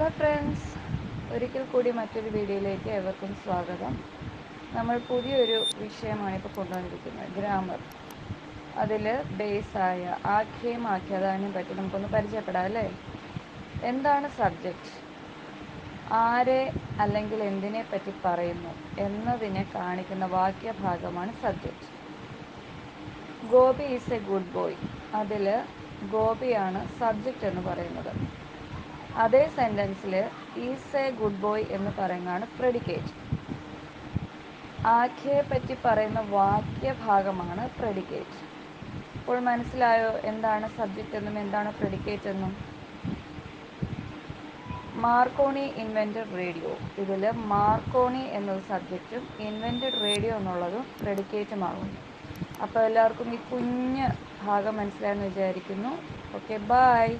Hello friends ഒരിക്കൽ കൂടി മറ്റൊരു വീഡിയോയിലേക്ക് ഏവർക്കും സ്വാഗതം. നമ്മൾ പുതിയൊരു വിഷയമാണ് ഇപ്പോൾ കൊണ്ടുവന്നിരിക്കുന്നത്. ഗ്രാമർ അതിൽ ബേസായ ആഖ്യയും ആഖ്യാതാവിനെയും പറ്റി നമുക്കൊന്ന് പരിചയപ്പെടാം അല്ലേ? എന്താണ് സബ്ജക്റ്റ് ആരെ അല്ലെങ്കിൽ എന്തിനെ പറ്റി പറയുന്നു? എന്നതിനെ കാണിക്കുന്ന വാക്യഭാഗമാണ് subject Gopi is a good boy അതിൽ ഗോപിയാണ് സബ്ജക്റ്റ് എന്ന് പറയുന്നത്. അതേ സെന്റൻസിൽ ഈസ് എ ഗുഡ് ബോയ് എന്ന് പറയുന്നതാണ് പ്രെഡിക്കേറ്റ് ആഖ്യയെ പറ്റി പറയുന്ന വാക്യഭാഗമാണ് പ്രെഡിക്കേറ്റ് ഇപ്പോൾ മനസ്സിലായോ എന്താണ് സബ്ജക്റ്റ് എന്നും എന്താണ് പ്രെഡിക്കേറ്റ് എന്നും? മാർക്കോണി ഇൻവെന്റഡ് റേഡിയോ ഇതിൽ മാർക്കോണി എന്നത് സബ്ജക്റ്റും ഇൻവെന്റഡ് റേഡിയോ എന്നുള്ളതും പ്രെഡിക്കേറ്റുമാകുന്നു അപ്പോൾ എല്ലാവർക്കും ഈ കുഞ്ഞ് ഭാഗം മനസ്സിലായെന്ന് വിചാരിക്കുന്നു. Okay bye